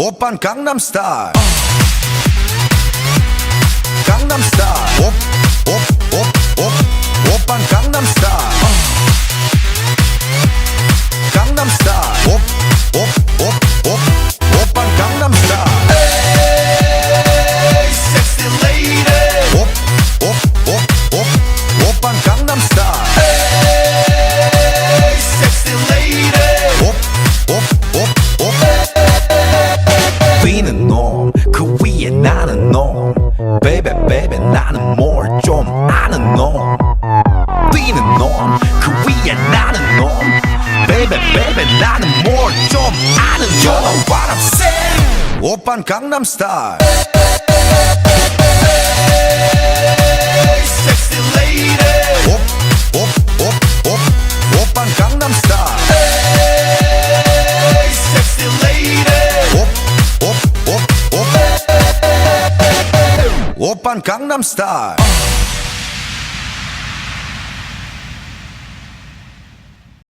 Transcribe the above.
오빤 강남 스타일 강남 스타일 옵옵옵옵 오빤 강남 스타일 강남스타일 비는 놈 그 위에 나는 놈. 베베 베베 나는 뭘 좀 아는 놈. 비는 놈 그 위에 나는 놈. 베베 베베 나는 뭘 좀 아는 놈. You know what I'm saying. 오빤 강남스타일 오빤 강남스타일